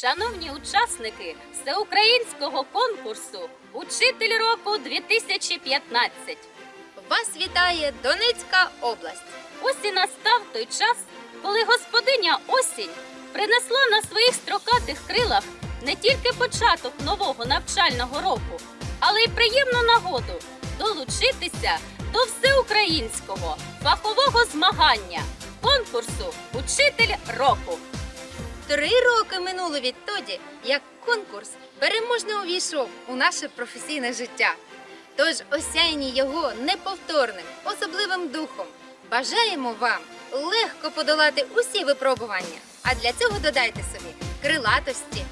Шановні учасники всеукраїнського конкурсу Учитель року 2015. Вас вітає Донецька область. Ось і настав той час, коли господиня осінь принесла на своїх строкатих крилах не тільки початок нового навчального року, але й приємну нагоду долучитися до всеукраїнського фахового змагання конкурсу Учитель року. Три роки минуло відтоді, як конкурс переможно увійшов у наше професійне життя. Тож осяйні його неповторним, особливим духом. Бажаємо вам легко подолати усі випробування. А для цього додайте собі крилатості,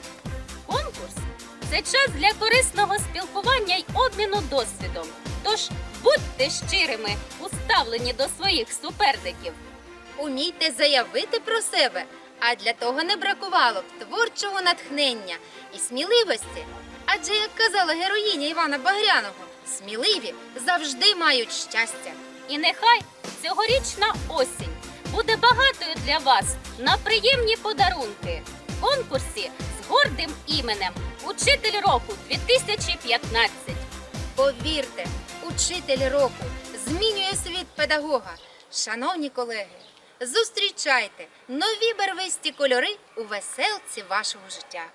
Конкурс це час для корисного спілкування й обміну досвідом. Тож будьте щирими у ставленні до своїх суперників. умійте заявити про себе. А для того не бракувало б творчого натхнення і сміливості. Адже, як казала героїня Івана Багряного, сміливі завжди мають щастя. І нехай цьогорічна осінь буде багатою для вас на приємні подарунки. В конкурсі з гордим іменем Учитель року 2015. Повірте, учитель року змінює світ педагога. Шановні колеги, зустрічайте нові барвисті кольори у веселці вашого життя.